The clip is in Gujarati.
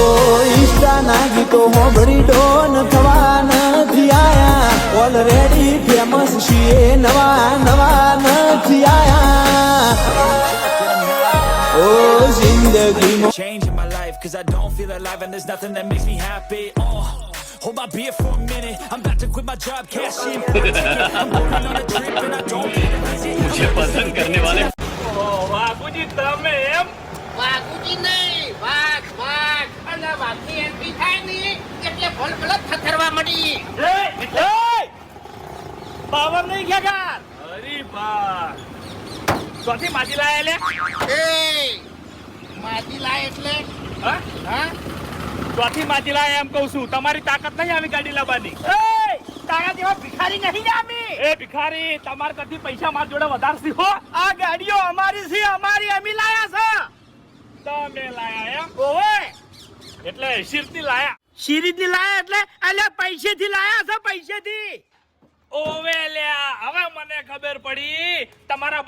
ઓ ઈષ્ટાના ગીતો હોબળી ડોન થવા નથી આયા ઓલરેડી ફેમસ છીએ નવા નવા નથી આયા ઓ જિંદગીમાં change in my life Cause I don't feel alive and there's nothing that makes me happy Oh, hold my beer for a minute I'm about to quit my job, cash in for a ticket I'm going on a trip and I don't need a visit मुझे पसंद करने वाले વાઘુજી તમે એમ વાઘુજી નહીં એટલે ભલ ભલ થથરવા મળી પાવર નહીં ખેગાર અરે બા ચોથી માજી લાયા લે એ માજી લાય એટલે. હા? હા? ચોથી માજી લાયા એમ કહું છું? તમારી તાકાત નહીં આવી ગાડી લાવવાની. તારા જેવા ભિખારી નહીં અમે. એ ભિખારી તમાર કરતી પૈસા માર જોડે વધારે છે હો? આ ગાડીઓ અમારી છે અમારી અમે લાયા છે. તમે લાયા એમ? ઓવે. એટલે શિરતી લાયા. શિરીથી લાયા એટલે? એટલે પૈસેથી લાયા છે, પૈસેથી? ઓવે લ્યા, હવે મને ખબર પડી, તમારા